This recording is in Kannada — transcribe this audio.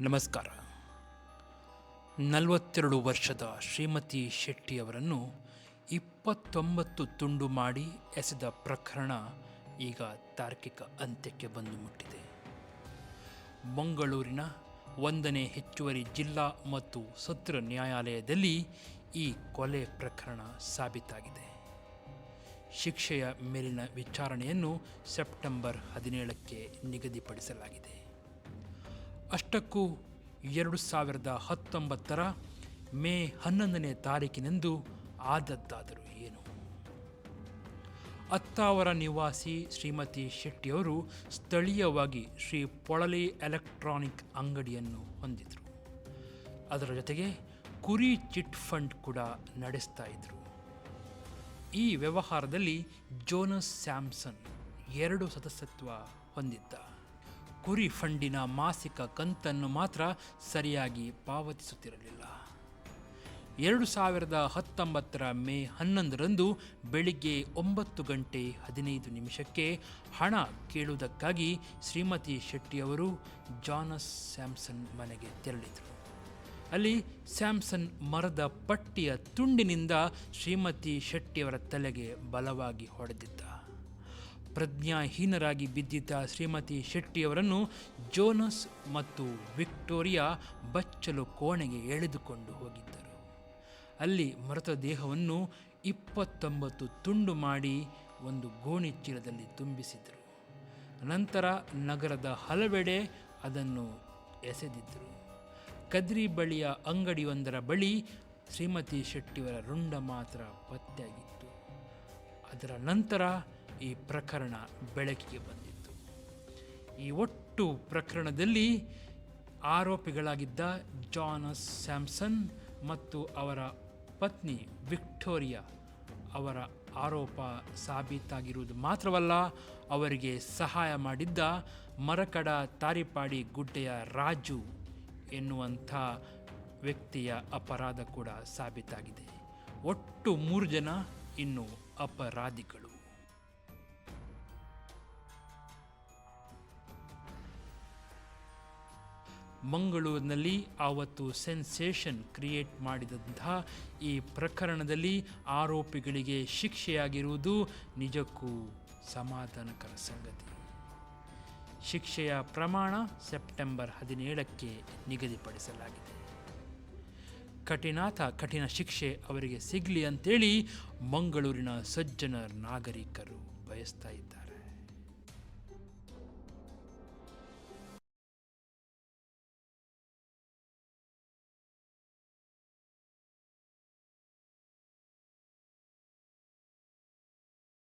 ನಮಸ್ಕಾರ. ನಲವತ್ತೆರಡು ವರ್ಷದ ಶ್ರೀಮತಿ ಶೆಟ್ಟಿಯವರನ್ನು ಇಪ್ಪತ್ತೊಂಬತ್ತು ತುಂಡು ಮಾಡಿ ಎಸೆದ ಪ್ರಕರಣ ಈಗ ತಾರ್ಕಿಕ ಅಂತ್ಯಕ್ಕೆ ಬಂದು ಮುಟ್ಟಿದೆ. ಮಂಗಳೂರಿನ ಒಂದನೇ ಹೆಚ್ಚುವರಿ ಜಿಲ್ಲಾ ಮತ್ತು ಸತ್ರ ನ್ಯಾಯಾಲಯದಲ್ಲಿ ಈ ಕೊಲೆ ಪ್ರಕರಣ ಸಾಬೀತಾಗಿದೆ. ಶಿಕ್ಷೆಯ ಮೇಲಿನ ವಿಚಾರಣೆಯನ್ನು ಸೆಪ್ಟೆಂಬರ್ ಹದಿನೇಳಕ್ಕೆ ನಿಗದಿಪಡಿಸಲಾಗಿದೆ. ಅಷ್ಟಕ್ಕೂ ಎರಡು ಸಾವಿರದ ಹತ್ತೊಂಬತ್ತರ ಮೇ ಹನ್ನೊಂದನೇ ತಾರೀಕಿನಂದು ಆದದ್ದಾದರೂ ಏನು? ಅತ್ತಾವರ ನಿವಾಸಿ ಶ್ರೀಮತಿ ಶೆಟ್ಟಿಯವರು ಸ್ಥಳೀಯವಾಗಿ ಶ್ರೀ ಪೊಳಲಿ ಎಲೆಕ್ಟ್ರಾನಿಕ್ ಅಂಗಡಿಯನ್ನು ಹೊಂದಿದರು. ಅದರ ಜೊತೆಗೆ ಕುರಿ ಚಿಟ್ ಫಂಡ್ ಕೂಡ ನಡೆಸ್ತಾ ಇದ್ದರು ಈ ವ್ಯವಹಾರದಲ್ಲಿ ಜೋನಸ್ ಸ್ಯಾಮ್ಸನ್ ಎರಡು ಸದಸ್ಯತ್ವ ಹೊಂದಿದ್ದ. ಕುರಿ ಫಂಡಿನ ಮಾಸಿಕ ಕಂತನ್ನು ಮಾತ್ರ ಸರಿಯಾಗಿ ಪಾವತಿಸುತ್ತಿರಲಿಲ್ಲ. ಎರಡು ಸಾವಿರದ ಹತ್ತೊಂಬತ್ತರ ಮೇ ಹನ್ನೊಂದರಂದು ಬೆಳಿಗ್ಗೆ ಒಂಬತ್ತು ಗಂಟೆ ಹದಿನೈದು ನಿಮಿಷಕ್ಕೆ ಹಣ ಕೇಳುವುದಕ್ಕಾಗಿ ಶ್ರೀಮತಿ ಶೆಟ್ಟಿಯವರು ಜಾನಸ್ ಸ್ಯಾಮ್ಸನ್ ಮನೆಗೆ ತೆರಳಿದರು. ಅಲ್ಲಿ ಸ್ಯಾಮ್ಸನ್ ಮರದ ಪಟ್ಟಿಯ ತುಂಡಿನಿಂದ ಶ್ರೀಮತಿ ಶೆಟ್ಟಿಯವರ ತಲೆಗೆ ಬಲವಾಗಿ ಹೊಡೆದಿದ್ದ. ಪ್ರಜ್ಞಾಹೀನರಾಗಿ ಬಿದ್ದಿದ್ದ ಶ್ರೀಮತಿ ಶೆಟ್ಟಿಯವರನ್ನು ಜೋನಸ್ ಮತ್ತು ವಿಕ್ಟೋರಿಯಾ ಬಚ್ಚಲು ಕೋಣೆಗೆ ಎಳೆದುಕೊಂಡು ಹೋಗಿದ್ದರು. ಅಲ್ಲಿ ಮೃತದೇಹವನ್ನು ಇಪ್ಪತ್ತೊಂಬತ್ತು ತುಂಡು ಮಾಡಿ ಒಂದು ಗೋಣಿ ಚೀಲದಲ್ಲಿ ತುಂಬಿಸಿದರು. ನಂತರ ನಗರದ ಹಲವೆಡೆ ಅದನ್ನು ಎಸೆದಿದ್ದರು ಕದ್ರಿ ಬಳಿಯ ಅಂಗಡಿಯೊಂದರ ಬಳಿ ಶ್ರೀಮತಿ ಶೆಟ್ಟಿಯವರ ರುಂಡ ಮಾತ್ರ ಪತ್ತೆಯಾಗಿತ್ತು. ಅದರ ನಂತರ ಈ ಪ್ರಕರಣ ಬೆಳಕಿಗೆ ಬಂದಿತ್ತು. ಈ ಒಟ್ಟು ಪ್ರಕರಣದಲ್ಲಿ ಆರೋಪಿಗಳಾಗಿದ್ದ ಜಾನಸ್ ಸ್ಯಾಮ್ಸನ್ ಮತ್ತು ಅವರ ಪತ್ನಿ ವಿಕ್ಟೋರಿಯಾ ಅವರ ಆರೋಪ ಸಾಬೀತಾಗಿರುವುದು ಮಾತ್ರವಲ್ಲ, ಅವರಿಗೆ ಸಹಾಯ ಮಾಡಿದ್ದ ಮರಕಡ ತಾರಿಪಾಡಿ ಗುಡ್ಡೆಯ ರಾಜು ಎನ್ನುವಂಥ ವ್ಯಕ್ತಿಯ ಅಪರಾಧ ಕೂಡ ಸಾಬೀತಾಗಿದೆ. ಒಟ್ಟು ಮೂರು ಜನ ಇನ್ನು ಅಪರಾಧಿಗಳು. ಮಂಗಳೂರಿನಲ್ಲಿ ಆವತ್ತು ಸೆನ್ಸೇಷನ್ ಕ್ರಿಯೇಟ್ ಮಾಡಿದಂತಹ ಈ ಪ್ರಕರಣದಲ್ಲಿ ಆರೋಪಿಗಳಿಗೆ ಶಿಕ್ಷೆಯಾಗಿರುವುದು ನಿಜಕ್ಕೂ ಸಮಾಧಾನಕರ ಸಂಗತಿ. ಶಿಕ್ಷೆಯ ಪ್ರಮಾಣ ಸೆಪ್ಟೆಂಬರ್ ಹದಿನೇಳಕ್ಕೆ ನಿಗದಿಪಡಿಸಲಾಗಿದೆ. ಕಠಿಣಾಥ ಕಠಿಣ ಶಿಕ್ಷೆ ಅವರಿಗೆ ಸಿಗಲಿ ಅಂತೇಳಿ ಮಂಗಳೂರಿನ ಸಜ್ಜನ ನಾಗರಿಕರು ಬಯಸ್ತಾ ಇದ್ದಾರೆ.